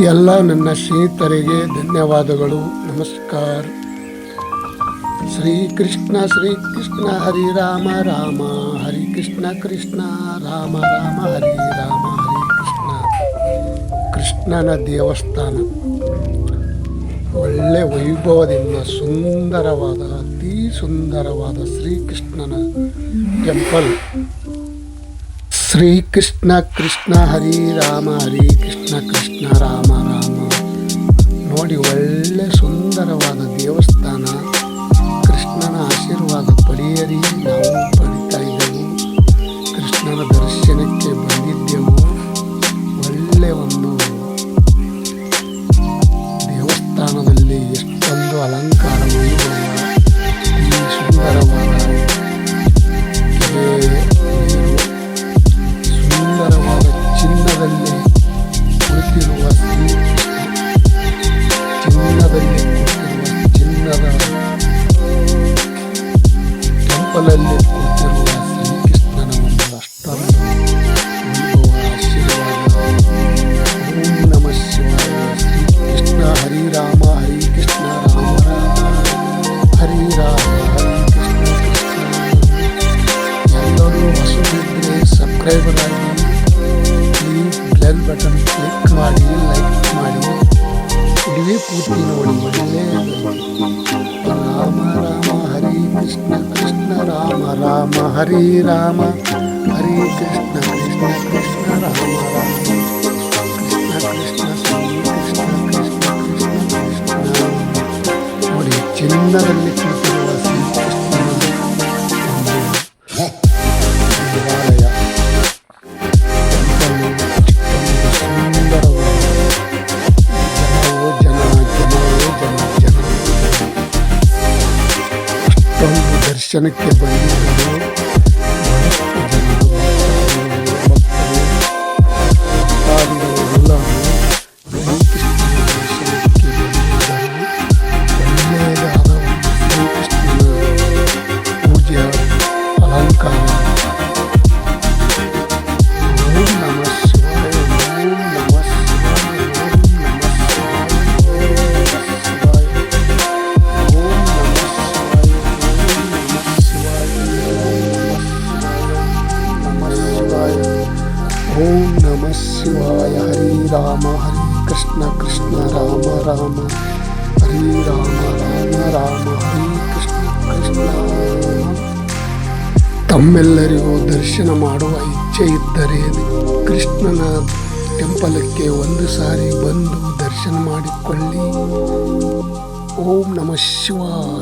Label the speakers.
Speaker 1: ಎಲ್ಲ ನನ್ನ ಸ್ನೇಹಿತರಿಗೆ ಧನ್ಯವಾದಗಳು. ನಮಸ್ಕಾರ. ಶ್ರೀ ಕೃಷ್ಣ ಶ್ರೀ ಕೃಷ್ಣ, ಹರಿ ರಾಮ ರಾಮ, ಹರಿ ಕೃಷ್ಣ ಕೃಷ್ಣ, ರಾಮ ರಾಮ, ಹರಿ ರಾಮ, ಹರಿ ಕೃಷ್ಣ. ಕೃಷ್ಣನ ದೇವಸ್ಥಾನ. ಒಳ್ಳೆ ವೈಭವದಿಂದ ಸುಂದರವಾದ, ಅತಿ ಸುಂದರವಾದ ಶ್ರೀಕೃಷ್ಣನ ಟೆಂಪಲ್ ಶ್ರೀಕೃಷ್ಣ ಕೃಷ್ಣ ಹರಿ ರಾಮ, ಹರಿ ಕೃಷ್ಣ ಕೃಷ್ಣ ರಾಮ ರಾಮ. ನೋಡಿ ಒಳ್ಳೆ ಸುಂದರವಾದ ದೇವಸ್ಥಾನ, ಕೃಷ್ಣನ ಆಶೀರ್ವಾದ ಪಡೆಯರಿ. ಟೆಂಪಲಲ್ಲಿ ಕುಳಿತಿರುವ ಶ್ರೀಕೃಷ್ಣನ ಒಂದು ಅಷ್ಟೊಂದು ವೈಭವ, ಆಶೀರ್ವಾದ ಓಂ ನಮಃ ಶಿವಾಯ ಶ್ರೀ ಕೃಷ್ಣ ಹರಿ ರಾಮ ಹರಿ ಕೃಷ್ಣ ರಾಮ ರಾಮ ಹರಿ ರಾಮ ಹರಿ ಕೃಷ್ಣ ಕೃಷ್ಣ ಎಲ್ಲರೂ ಹೊಸಬಿದ್ದರೆ ಸಬ್ಸ್ಕ್ರೈಬರ್ ಆಗಿ ಪ್ಲೀಸ್ ಬೆಲ್ ಬಟನ್ ಕ್ಲಿಕ್ ಮಾಡಿ ಲೈಕ್ ಮಾಡಿ ಇದುವೇ ಪೂರ್ತಿ ನೋಡಿ ರಾಮ ರಾಮ ಹರಿ ರಾಮ ಹರಿ ಕೃಷ್ಣ ಕೃಷ್ಣ ಕೃಷ್ಣ ರಾಮ ರಾಮ ಕೃಷ್ಣ ಕೃಷ್ಣ ಶ್ರೀ ಕೃಷ್ಣ ಕೃಷ್ಣ ಕೃಷ್ಣ ಕೃಷ್ಣ ನೋಡಿ ಚಿನ್ನದಲ್ಲಿ ಕುಳಿತಿರುವ ಶ್ರೀಕೃಷ್ಣನ ಒಂದು ದೇವಾಲಯ ಟೆಂಪಲ್ ಅಷ್ಟೊಂದು ಸುಂದರವಾದ ಜನವೋ ಜನ ಜನವೋ ಜನ ಜನ ಅಷ್ಟೊಂದು Seneca Brain. ಓಂ ನಮಃ ಶಿವಾಯ. ಹರಿ ರಾಮ, ಹರಿ ಕೃಷ್ಣ ಕೃಷ್ಣ ರಾಮ ರಾಮ. ಹರಿ ರಾಮ ರಾಮ ರಾಮ. ಹರಿ ಕೃಷ್ಣ ಕೃಷ್ಣ ತಮ್ಮೆಲ್ಲರಿಗೂ ದರ್ಶನ ಮಾಡುವ ಇಚ್ಛೆ ಇದ್ದರೆ ಕೃಷ್ಣನ ಟೆಂಪಲಕ್ಕೆ ಒಂದು ಸಾರಿ ಬಂದು ದರ್ಶನ ಮಾಡಿಕೊಳ್ಳಿ. ಓಂ ನಮಃ ಶಿವಾಯ.